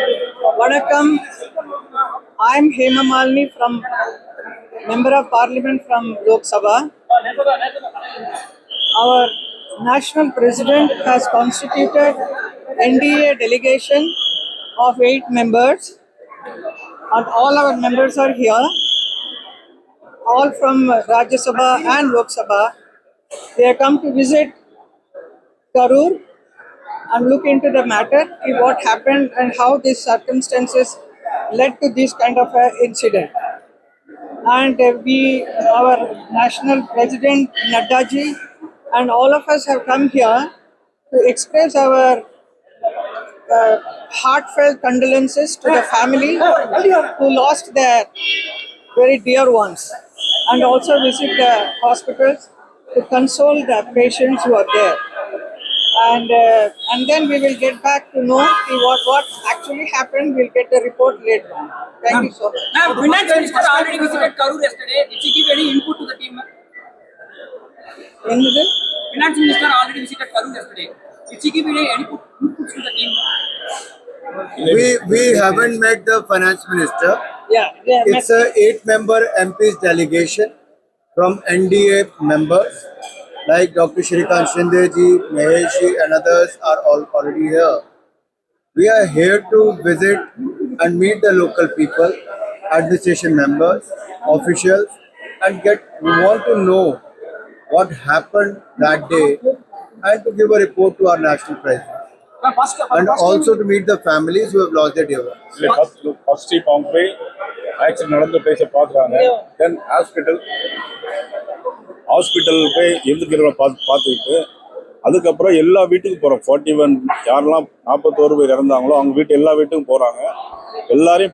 Vanakkam. I'm Hema Malini from Member of Parliament from Lok Sabha. Our national president has constituted NDA delegation of eight members, and all our members are here, all from Rajya Sabha and Lok Sabha. They have come to visit Karur and look into the matter, what happened and how these circumstances led to this kind of a incident. And uh, we, our national president Naddaji, and all of us have come here to express our uh, heartfelt condolences to the family who lost their very dear ones, and also visit the hospitals to console the patients who are there and uh, and then we will get back to know see what what actually happened. We'll get the report later on. Thank you so much. Ma'am, finance minister already visited Karur yesterday. Did she give any input to the team? ma'am? Another? Finance minister already visited Karur yesterday. Did she give any input inputs to the team? We we haven't met the finance minister. Yeah, yeah. It's a eight-member MP's delegation from NDA members like Dr. Shrikant Shinde ji, Mahesh and others are all already here. We are here to visit and meet the local people, administration members, officials and get we want to know what happened that day and to give a report to our national president. And also to meet the families who have lost their dear ones. First, first, first, first, first, hospital போய் இருந்துக்கிறவங்க பார்த்து பார்த்துக்கிட்டு அதுக்கப்புறம் எல்லா வீட்டுக்கும் போகிறோம் forty one யாரெல்லாம் நாற்பத்தோரு பேர் இறந்தாங்களோ அவங்க வீட்டு எல்லா வீட்டுக்கும் போகிறாங்க எல்லாரையும்